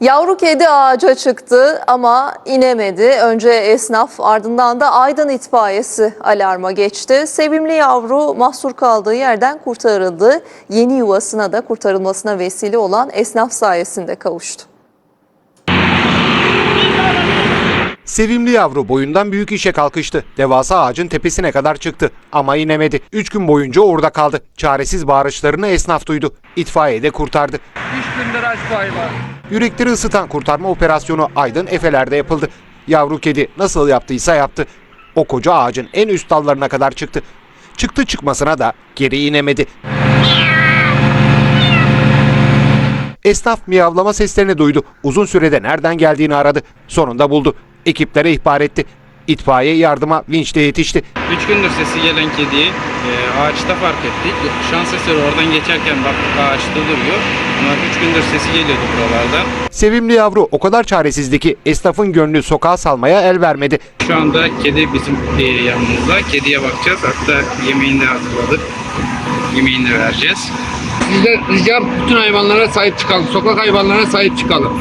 Yavru kedi ağaca çıktı ama inemedi. Önce esnaf ardından da Aydın itfaiyesi alarma geçti. Sevimli yavru mahsur kaldığı yerden kurtarıldı. Yeni yuvasına da kurtarılmasına vesile olan esnaf sayesinde kavuştu. Sevimli yavru boyundan büyük işe kalkıştı. Devasa ağacın tepesine kadar çıktı ama inemedi. Üç gün boyunca orada kaldı. Çaresiz bağırışlarını esnaf duydu. İtfaiye de kurtardı. Üç gündür aç var. Yürekleri ısıtan kurtarma operasyonu Aydın Efeler'de yapıldı. Yavru kedi nasıl yaptıysa yaptı. O koca ağacın en üst dallarına kadar çıktı. Çıktı çıkmasına da geri inemedi. Esnaf miyavlama seslerini duydu. Uzun sürede nereden geldiğini aradı. Sonunda buldu. Ekiplere ihbar etti. İtfaiye yardıma vinçle yetişti. Üç gündür sesi gelen kediyi e, ağaçta fark ettik. Şans eseri oradan geçerken baktık ağaçta duruyor. Ama üç gündür sesi geliyordu buralardan. Sevimli yavru o kadar çaresizdi ki esnafın gönlü sokağa salmaya el vermedi. Şu anda kedi bizim e, yanımızda. Kediye bakacağız. Hatta yemeğini de hazırladık. Yemeğini de vereceğiz. Sizden ricam bütün hayvanlara sahip çıkalım. Sokak hayvanlarına sahip çıkalım.